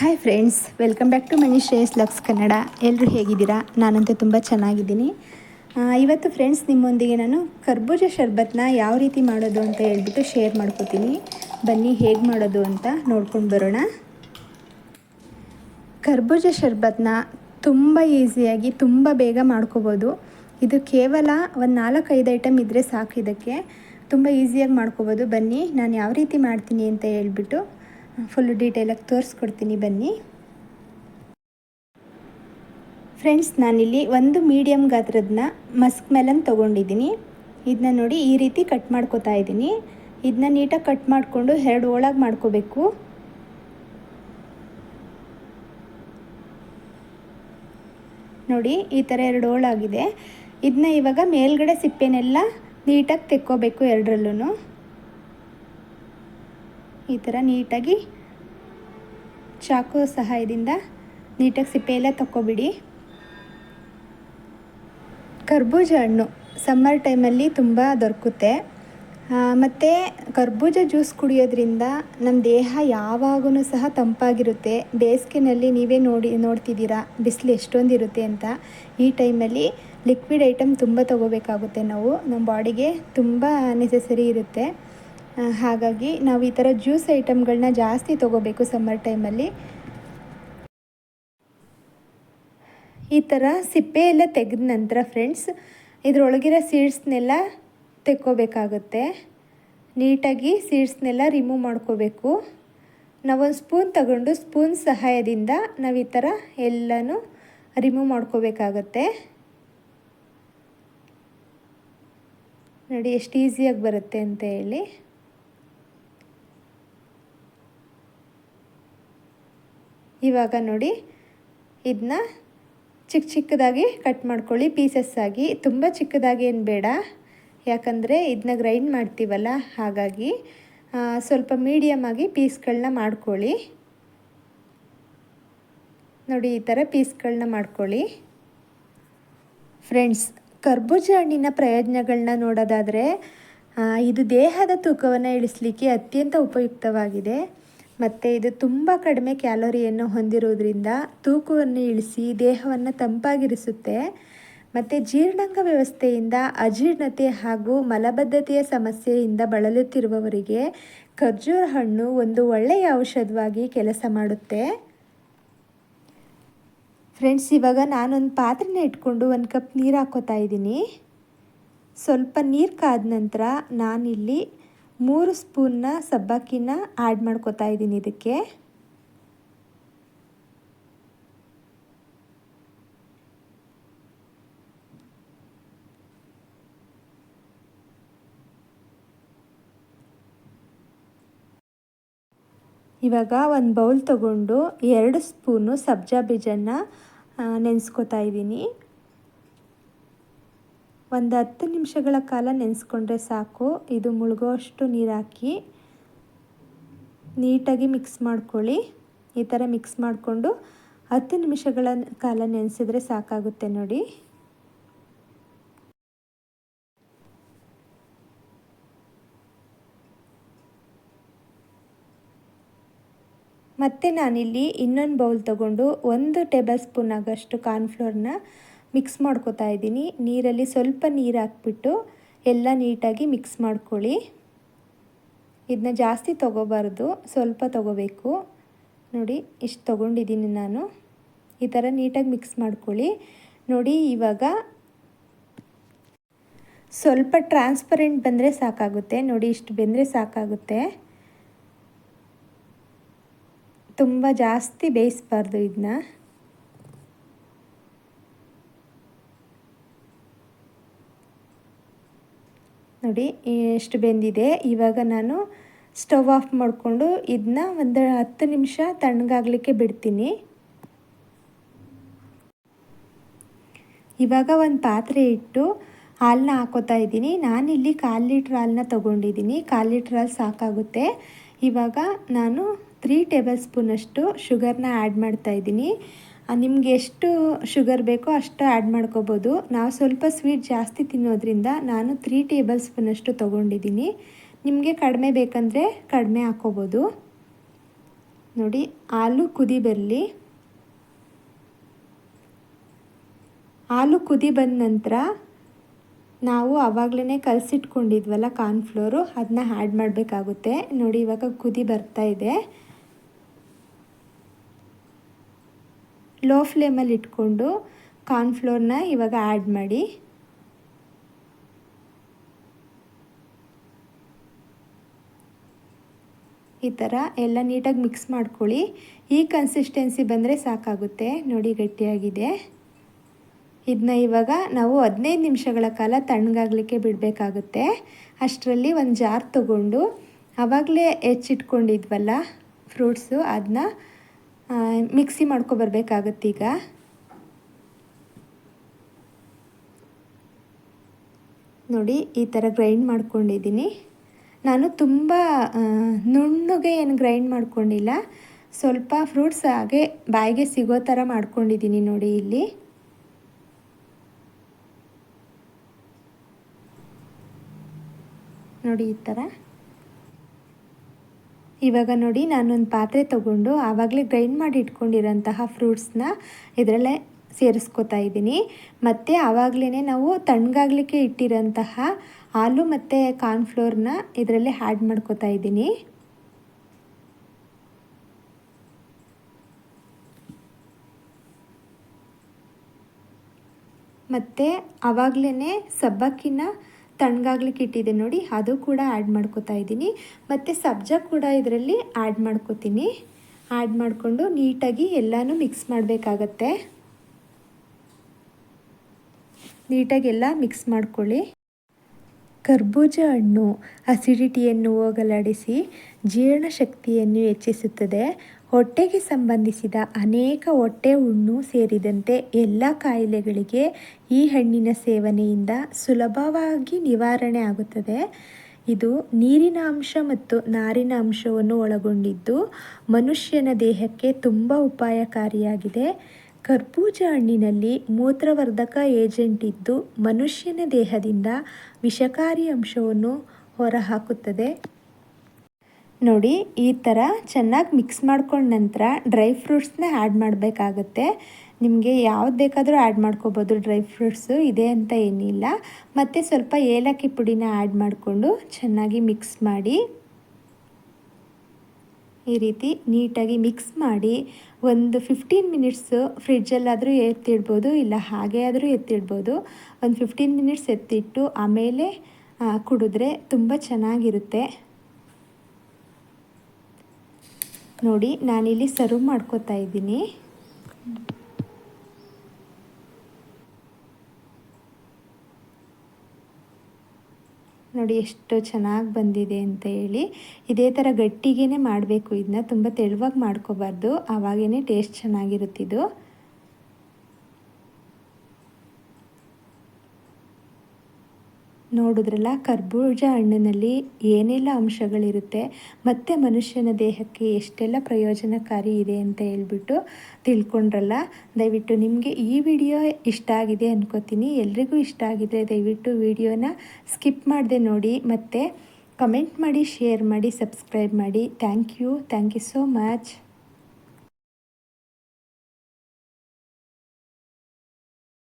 Hi friends welcome back to money Shreyas lux Kannada ಎಲ್ಲರೂ ಹೇಗಿದ್ದೀರಾ? ನಾನಂತೂ ತುಂಬ ಚೆನ್ನಾಗಿದ್ದೀನಿ. ಇವತ್ತು ಫ್ರೆಂಡ್ಸ್ ನಿಮ್ಮೊಂದಿಗೆ ನಾನು ಕರ್ಬೂಜ ಶರ್ಬತ್ನ ಯಾವ ರೀತಿ ಮಾಡೋದು ಅಂತ ಹೇಳ್ಬಿಟ್ಟು ಶೇರ್ ಮಾಡ್ಕೋತೀನಿ. ಬನ್ನಿ ಹೇಗೆ ಮಾಡೋದು ಅಂತ ನೋಡ್ಕೊಂಡು ಬರೋಣ. ಕರ್ಬೂಜ ಶರ್ಬತ್ನ ತುಂಬ ಈಸಿಯಾಗಿ ತುಂಬ ಬೇಗ ಮಾಡ್ಕೋಬೋದು. ಇದು ಕೇವಲ ಒಂದು ನಾಲ್ಕೈದು ಐಟಮ್ ಇದ್ದರೆ ಸಾಕು ಇದಕ್ಕೆ. ತುಂಬ ಈಸಿಯಾಗಿ ಮಾಡ್ಕೋಬೋದು. ಬನ್ನಿ ನಾನು ಯಾವ ರೀತಿ ಮಾಡ್ತೀನಿ ಅಂತ ಹೇಳ್ಬಿಟ್ಟು ಫುಲ್ಲು ಡೀಟೇಲಾಗಿ ತೋರಿಸ್ಕೊಡ್ತೀನಿ ಬನ್ನಿ. ಫ್ರೆಂಡ್ಸ್ ನಾನಿಲ್ಲಿ ಒಂದು ಮೀಡಿಯಮ್ ಗಾತ್ರದನ್ನ ಮಸ್ಕ್ ಮೆಲನ್ ತೊಗೊಂಡಿದ್ದೀನಿ. ಇದನ್ನ ನೋಡಿ ಈ ರೀತಿ ಕಟ್ ಮಾಡ್ಕೋತಾ ಇದ್ದೀನಿ. ಇದನ್ನ ನೀಟಾಗಿ ಕಟ್ ಮಾಡಿಕೊಂಡು ಎರಡು ಒಳಗೆ ಮಾಡ್ಕೋಬೇಕು. ನೋಡಿ, ಈ ಥರ ಎರಡು ಹೋಳಾಗಿದೆ. ಇದನ್ನ ಇವಾಗ ಮೇಲ್ಗಡೆ ಸಿಪ್ಪೆನೆಲ್ಲ ನೀಟಾಗಿ ತೆಕ್ಕೋಬೇಕು ಎರಡರಲ್ಲೂ ಈ ಥರ ನೀಟಾಗಿ ಚಾಕು ಸಹಾಯದಿಂದ ನೀಟಾಗಿ ಸಿಪ್ಪೆ ಎಲ್ಲ ತಕ್ಕೊಬಿಡಿ. ಕರ್ಬೂಜ ಹಣ್ಣು ಸಮ್ಮರ್ ಟೈಮಲ್ಲಿ ತುಂಬ ದೊರಕುತ್ತೆ. ಮತ್ತು ಕರ್ಬೂಜ ಜ್ಯೂಸ್ ಕುಡಿಯೋದ್ರಿಂದ ನಮ್ಮ ದೇಹ ಯಾವಾಗೂ ಸಹ ತಂಪಾಗಿರುತ್ತೆ. ಬೇಸಿಗೆನಲ್ಲಿ ನೀವೇ ನೋಡಿ, ನೋಡ್ತಿದ್ದೀರಾ ಬಿಸಿಲು ಎಷ್ಟೊಂದಿರುತ್ತೆ ಅಂತ. ಈ ಟೈಮಲ್ಲಿ ಲಿಕ್ವಿಡ್ ಐಟಮ್ ತುಂಬ ತಗೋಬೇಕಾಗುತ್ತೆ ನಾವು. ನಮ್ಮ ಬಾಡಿಗೆ ತುಂಬ ನೆಸೆಸರಿ ಇರುತ್ತೆ. ಹಾಗಾಗಿ ನಾವು ಈ ಥರ ಜ್ಯೂಸ್ ಐಟಮ್ಗಳನ್ನ ಜಾಸ್ತಿ ತಗೋಬೇಕು ಸಮ್ಮರ್ ಟೈಮಲ್ಲಿ. ಈ ಥರ ಸಿಪ್ಪೆ ಎಲ್ಲ ತೆಗೆದ ನಂತರ ಫ್ರೆಂಡ್ಸ್, ಇದರೊಳಗಿರೋ ಸೀಡ್ಸ್ನೆಲ್ಲ ತೆಕ್ಕೋಬೇಕಾಗುತ್ತೆ. ನೀಟಾಗಿ ಸೀಡ್ಸ್ನೆಲ್ಲ ರಿಮೂವ್ ಮಾಡ್ಕೋಬೇಕು. ನಾವೊಂದು ಸ್ಪೂನ್ ತಗೊಂಡು ಸ್ಪೂನ್ ಸಹಾಯದಿಂದ ನಾವು ಈ ಥರ ಎಲ್ಲನೂ ರಿಮೂವ್ ಮಾಡ್ಕೋಬೇಕಾಗತ್ತೆ. ನೋಡಿ, ಎಷ್ಟು ಈಸಿಯಾಗಿ ಬರುತ್ತೆ ಅಂತ ಹೇಳಿ. ಇವಾಗ ನೋಡಿ ಇದನ್ನ ಚಿಕ್ಕ ಚಿಕ್ಕದಾಗಿ ಕಟ್ ಮಾಡ್ಕೊಳ್ಳಿ. ಪೀಸಸ್ ಆಗಿ. ತುಂಬ ಚಿಕ್ಕದಾಗಿ ಏನು ಬೇಡ. ಯಾಕಂದರೆ ಇದನ್ನ ಗ್ರೈಂಡ್ ಮಾಡ್ತೀವಲ್ಲ, ಹಾಗಾಗಿ ಸ್ವಲ್ಪ ಮೀಡಿಯಮ್ ಆಗಿ ಪೀಸ್ಗಳನ್ನ ಮಾಡ್ಕೊಳ್ಳಿ. ನೋಡಿ, ಈ ಥರ ಪೀಸ್ಗಳನ್ನ ಮಾಡ್ಕೊಳ್ಳಿ. ಫ್ರೆಂಡ್ಸ್ ಕರ್ಬೂಜ ಹಣ್ಣಿನ ಪ್ರಯೋಜನಗಳನ್ನ ನೋಡೋದಾದರೆ ಇದು ದೇಹದ ತೂಕವನ್ನು ಇಳಿಸಲಿಕ್ಕೆ ಅತ್ಯಂತ ಉಪಯುಕ್ತವಾಗಿದೆ. ಮತ್ತು ಇದು ತುಂಬ ಕಡಿಮೆ ಕ್ಯಾಲೋರಿಯನ್ನು ಹೊಂದಿರೋದ್ರಿಂದ ತೂಕವನ್ನು ಇಳಿಸಿ ದೇಹವನ್ನು ತಂಪಾಗಿರಿಸುತ್ತೆ. ಮತ್ತು ಜೀರ್ಣಾಂಗ ವ್ಯವಸ್ಥೆಯಿಂದ ಅಜೀರ್ಣತೆ ಹಾಗೂ ಮಲಬದ್ಧತೆಯ ಸಮಸ್ಯೆಯಿಂದ ಬಳಲುತ್ತಿರುವವರಿಗೆ ಖರ್ಜೂರ ಹಣ್ಣು ಒಂದು ಒಳ್ಳೆಯ ಔಷಧವಾಗಿ ಕೆಲಸ ಮಾಡುತ್ತೆ. ಫ್ರೆಂಡ್ಸ್, ಇವಾಗ ನಾನೊಂದು ಪಾತ್ರೆನ ಇಟ್ಕೊಂಡು ಒಂದು ಕಪ್ ನೀರು ಹಾಕೋತಾ ಇದ್ದೀನಿ. ಸ್ವಲ್ಪ ನೀರು ಕಾದ ನಂತರ ನಾನಿಲ್ಲಿ ಮೂರು ಸ್ಪೂನ್ನ ಸಬ್ಬಕ್ಕಿನ ಆ್ಯಡ್ ಮಾಡ್ಕೋತಾ ಇದ್ದೀನಿ ಇದಕ್ಕೆ. ಇವಾಗ ಒಂದು ಬೌಲ್ ತಗೊಂಡು ಎರಡು ಸ್ಪೂನು ಸಬ್ಜಾ ಬೀಜನ ನೆನೆಸ್ಕೋತಾ ಇದ್ದೀನಿ. ಒಂದು ಹತ್ತು ನಿಮಿಷಗಳ ಕಾಲ ನೆನೆಸ್ಕೊಂಡ್ರೆ ಸಾಕು. ಇದು ಮುಳುಗೋಷ್ಟು ನೀರು ಹಾಕಿ ನೀಟಾಗಿ ಮಿಕ್ಸ್ ಮಾಡ್ಕೊಳ್ಳಿ. ಈ ಥರ ಮಿಕ್ಸ್ ಮಾಡಿಕೊಂಡು ಹತ್ತು ನಿಮಿಷಗಳ ಕಾಲ ನೆನೆಸಿದ್ರೆ ಸಾಕಾಗುತ್ತೆ ನೋಡಿ. ಮತ್ತೆ ನಾನಿಲ್ಲಿ ಇನ್ನೊಂದು ಬೌಲ್ ತಗೊಂಡು ಒಂದು ಟೇಬಲ್ ಸ್ಪೂನ್ ಆಗೋಷ್ಟು ಕಾರ್ನ್ಫ್ಲೋರ್ನ ಮಿಕ್ಸ್ ಮಾಡ್ಕೋತಾ ಇದ್ದೀನಿ. ನೀರಲ್ಲಿ ಸ್ವಲ್ಪ ನೀರು ಹಾಕ್ಬಿಟ್ಟು ಎಲ್ಲ ನೀಟಾಗಿ ಮಿಕ್ಸ್ ಮಾಡ್ಕೊಳ್ಳಿ. ಇದನ್ನ ಜಾಸ್ತಿ ತೊಗೋಬಾರ್ದು, ಸ್ವಲ್ಪ ತೊಗೋಬೇಕು. ನೋಡಿ, ಇಷ್ಟು ತೊಗೊಂಡಿದ್ದೀನಿ ನಾನು. ಈ ಥರ ನೀಟಾಗಿ ಮಿಕ್ಸ್ ಮಾಡ್ಕೊಳ್ಳಿ. ನೋಡಿ, ಇವಾಗ ಸ್ವಲ್ಪ ಟ್ರಾನ್ಸ್ಪರೆಂಟ್ ಬಂದರೆ ಸಾಕಾಗುತ್ತೆ. ನೋಡಿ, ಇಷ್ಟು ಬೆಂದರೆ ಸಾಕಾಗುತ್ತೆ. ತುಂಬ ಜಾಸ್ತಿ ಬೇಯಿಸ್ಬಾರ್ದು ಇದನ್ನ ನೋಡಿ ಎಷ್ಟು ಬೆಂದಿದೆ. ಇವಾಗ ನಾನು ಸ್ಟವ್ ಆಫ್ ಮಾಡಿಕೊಂಡು ಇದನ್ನ ಒಂದು ಹತ್ತು ನಿಮಿಷ ತಣ್ಣಗಾಗಲಿಕ್ಕೆ ಬಿಡ್ತೀನಿ. ಇವಾಗ ಒಂದು ಪಾತ್ರೆ ಇಟ್ಟು ಹಾಲನ್ನ ಹಾಕೋತಾ ಇದ್ದೀನಿ. ನಾನಿಲ್ಲಿ ಕಾಲು ಲೀಟ್ರ್ ಹಾಲನ್ನ ತೊಗೊಂಡಿದ್ದೀನಿ. ಕಾಲು ಲೀಟ್ರ್ ಹಾಲು ಸಾಕಾಗುತ್ತೆ. ಇವಾಗ ನಾನು ತ್ರೀ ಟೇಬಲ್ ಸ್ಪೂನಷ್ಟು ಶುಗರ್ನ ಆ್ಯಡ್ ಮಾಡ್ತಾ ಇದ್ದೀನಿ. ನಿಮ್ಗೆ ಎಷ್ಟು ಶುಗರ್ ಬೇಕೋ ಅಷ್ಟು ಆ್ಯಡ್ ಮಾಡ್ಕೋಬೋದು. ನಾವು ಸ್ವಲ್ಪ ಸ್ವೀಟ್ ಜಾಸ್ತಿ ತಿನ್ನೋದ್ರಿಂದ ನಾನು ತ್ರೀ ಟೇಬಲ್ ಸ್ಪೂನಷ್ಟು ತೊಗೊಂಡಿದ್ದೀನಿ. ನಿಮಗೆ ಕಡಿಮೆ ಬೇಕಂದರೆ ಕಡಿಮೆ ಹಾಕೋಬೋದು. ನೋಡಿ, ಹಾಲು ಕುದಿ ಬರಲಿ. ಹಾಲು ಕುದಿ ಬಂದ ನಂತರ ನಾವು ಆವಾಗಲೇ ಕಲಸಿಟ್ಕೊಂಡಿದ್ವಲ್ಲ ಕಾರ್ನ್ಫ್ಲೋರು ಅದನ್ನ ಆ್ಯಡ್ ಮಾಡಬೇಕಾಗುತ್ತೆ. ನೋಡಿ, ಇವಾಗ ಕುದಿ ಬರ್ತಾ ಇದೆ. ಲೋ ಫ್ಲೇಮಲ್ಲಿ ಇಟ್ಕೊಂಡು ಕಾರ್ನ್ಫ್ಲೋರ್ನ ಇವಾಗ ಆ್ಯಡ್ ಮಾಡಿ. ಈ ಥರ ಎಲ್ಲ ನೀಟಾಗಿ ಮಿಕ್ಸ್ ಮಾಡ್ಕೊಳ್ಳಿ. ಈ ಕನ್ಸಿಸ್ಟೆನ್ಸಿ ಬಂದರೆ ಸಾಕಾಗುತ್ತೆ. ನೋಡಿ ಗಟ್ಟಿಯಾಗಿದೆ. ಇದನ್ನ ಇವಾಗ ನಾವು ಹದಿನೈದು ನಿಮಿಷಗಳ ಕಾಲ ತಣ್ಣಗಾಗಲಿಕ್ಕೆ ಬಿಡಬೇಕಾಗುತ್ತೆ. ಅಷ್ಟರಲ್ಲಿ ಒಂದು ಜಾರ್ ತಗೊಂಡು ಆವಾಗಲೇ ಹೆಚ್ಚಿಟ್ಕೊಂಡಿದ್ವಲ್ಲ ಫ್ರೂಟ್ಸು ಅದನ್ನ ಮಿಕ್ಸಿ ಈಗ. ನೋಡಿ, ಈ ಥರ ಗ್ರೈಂಡ್ ಮಾಡ್ಕೊಂಡಿದ್ದೀನಿ. ನಾನು ತುಂಬ ನುಣ್ಣಗೆ ಏನು ಗ್ರೈಂಡ್ ಮಾಡ್ಕೊಂಡಿಲ್ಲ. ಸ್ವಲ್ಪ ಫ್ರೂಟ್ಸ್ ಹಾಗೆ ಬಾಯಿಗೆ ಸಿಗೋ ಥರ ಮಾಡ್ಕೊಂಡಿದ್ದೀನಿ ನೋಡಿ ಇಲ್ಲಿ. ನೋಡಿ ಈ ಥರ ಇವಾಗ ನೋಡಿ ನಾನೊಂದು ಪಾತ್ರೆ ತಗೊಂಡು ಆವಾಗಲೇ ಗ್ರೈಂಡ್ ಮಾಡಿ ಇಟ್ಕೊಂಡಿರೋಂತಹ ಫ್ರೂಟ್ಸ್ನ ಇದರಲ್ಲೇ ಸೇರಿಸ್ಕೋತಾ ಇದ್ದೀನಿ. ಮತ್ತು ಆವಾಗಲೇ ನಾವು ತಣ್ಣಗಾಗಲಿಕ್ಕೆ ಇಟ್ಟಿರೋಂತಹ ಹಾಲು ಮತ್ತು ಕಾರ್ನ್ಫ್ಲೋರ್ನ ಇದರಲ್ಲೇ ಆ್ಯಡ್ ಮಾಡ್ಕೋತಾ ಇದ್ದೀನಿ. ಮತ್ತು ಆವಾಗಲೇ ಸಬ್ಬಕ್ಕಿನ ತಣ್ಣಗಾಗ್ಲಿಕ್ಕೆ ಇಟ್ಟಿದೆ ನೋಡಿ, ಅದು ಕೂಡ ಆ್ಯಡ್ ಮಾಡ್ಕೋತಾ ಇದ್ದೀನಿ. ಮತ್ತು ಸಬ್ಜಾ ಕೂಡ ಇದರಲ್ಲಿ ಆ್ಯಡ್ ಮಾಡ್ಕೋತೀನಿ. ಆ್ಯಡ್ ಮಾಡಿಕೊಂಡು ನೀಟಾಗಿ ಎಲ್ಲನೂ ಮಿಕ್ಸ್ ಮಾಡಬೇಕಾಗತ್ತೆ. ನೀಟಾಗಿ ಎಲ್ಲ ಮಿಕ್ಸ್ ಮಾಡ್ಕೊಳ್ಳಿ. ಕರ್ಬೂಜ ಹಣ್ಣು ಅಸಿಡಿಟಿಯನ್ನು ಹೋಗಲಾಡಿಸಿ ಜೀರ್ಣಶಕ್ತಿಯನ್ನು ಹೆಚ್ಚಿಸುತ್ತದೆ. ಹೊಟ್ಟೆಗೆ ಸಂಬಂಧಿಸಿದ ಅನೇಕ ಹೊಟ್ಟೆ ಹುಣ್ಣು ಸೇರಿದಂತೆ ಎಲ್ಲ ಕಾಯಿಲೆಗಳಿಗೆ ಈ ಹಣ್ಣಿನ ಸೇವನೆಯಿಂದ ಸುಲಭವಾಗಿ ನಿವಾರಣೆ ಆಗುತ್ತದೆ. ಇದು ನೀರಿನ ಅಂಶ ಮತ್ತು ನಾರಿನ ಅಂಶವನ್ನು ಒಳಗೊಂಡಿದ್ದು ಮನುಷ್ಯನ ದೇಹಕ್ಕೆ ತುಂಬ ಉಪಾಯಕಾರಿಯಾಗಿದೆ. ಕರ್ಬೂಜ ಹಣ್ಣಿನಲ್ಲಿ ಮೂತ್ರವರ್ಧಕ ಏಜೆಂಟ್ ಇದ್ದು ಮನುಷ್ಯನ ದೇಹದಿಂದ ವಿಷಕಾರಿ ಅಂಶವನ್ನು ಹೊರಹಾಕುತ್ತದೆ. ನೋಡಿ, ಈ ಥರ ಚೆನ್ನಾಗಿ ಮಿಕ್ಸ್ ಮಾಡ್ಕೊಂಡ ನಂತರ ಡ್ರೈ ಫ್ರೂಟ್ಸ್ನ ಆ್ಯಡ್ ಮಾಡಬೇಕಾಗತ್ತೆ. ನಿಮಗೆ ಯಾವ್ದು ಬೇಕಾದರೂ ಆ್ಯಡ್ ಮಾಡ್ಕೋಬೋದು ಡ್ರೈ ಫ್ರೂಟ್ಸು ಇದೆ ಅಂತ ಏನಿಲ್ಲ. ಮತ್ತು ಸ್ವಲ್ಪ ಏಲಕ್ಕಿ ಪುಡಿನ ಆ್ಯಡ್ ಮಾಡಿಕೊಂಡು ಚೆನ್ನಾಗಿ ಮಿಕ್ಸ್ ಮಾಡಿ, ಈ ರೀತಿ ನೀಟಾಗಿ ಮಿಕ್ಸ್ ಮಾಡಿ, ಒಂದು ಫಿಫ್ಟೀನ್ ಮಿನಿಟ್ಸು ಫ್ರಿಡ್ಜಲ್ಲಾದರೂ ಎತ್ತಿಡ್ಬೋದು, ಇಲ್ಲ ಹಾಗೆ ಆದರೂ ಎತ್ತಿಡ್ಬೋದು. ಒಂದು ಫಿಫ್ಟೀನ್ ಮಿನಿಟ್ಸ್ ಎತ್ತಿಟ್ಟು ಆಮೇಲೆ ಕುಡಿದ್ರೆ ತುಂಬ ಚೆನ್ನಾಗಿರುತ್ತೆ. ನೋಡಿ, ನಾನಿಲ್ಲಿ ಸರ್ವ್ ಮಾಡ್ಕೋತಾ ಇದ್ದೀನಿ. ನೋಡಿ, ಎಷ್ಟು ಚೆನ್ನಾಗಿ ಬಂದಿದೆ ಅಂತ ಹೇಳಿ. ಇದೇ ಥರ ಗಟ್ಟಿಗೇ ಮಾಡಬೇಕು. ಇದನ್ನ ತುಂಬ ತೆಳುವಾಗಿ ಮಾಡ್ಕೋಬಾರ್ದು. ಆವಾಗೇ ಟೇಸ್ಟ್ ಚೆನ್ನಾಗಿರುತ್ತಿದ್ದು ನೋಡಿದ್ರಲ್ಲ, ಕರ್ಬೂಜ ಹಣ್ಣಿನಲ್ಲಿ ಏನೆಲ್ಲ ಅಂಶಗಳಿರುತ್ತೆ, ಮತ್ತು ಮನುಷ್ಯನ ದೇಹಕ್ಕೆ ಎಷ್ಟೆಲ್ಲ ಪ್ರಯೋಜನಕಾರಿ ಇದೆ ಅಂತ ಹೇಳ್ಬಿಟ್ಟು ತಿಳ್ಕೊಂಡ್ರಲ್ಲ, ದಯವಿಟ್ಟು ನಿಮಗೆ ಈ ವಿಡಿಯೋ ಇಷ್ಟ ಆಗಿದೆ ಅನ್ಕೋತೀನಿ. ಎಲ್ರಿಗೂ ಇಷ್ಟ ಆಗಿದೆ ದಯವಿಟ್ಟು ವಿಡಿಯೋನ ಸ್ಕಿಪ್ ಮಾಡದೆ ನೋಡಿ, ಮತ್ತು ಕಮೆಂಟ್ ಮಾಡಿ, ಶೇರ್ ಮಾಡಿ, ಸಬ್ಸ್ಕ್ರೈಬ್ ಮಾಡಿ. Thank you thank you so much.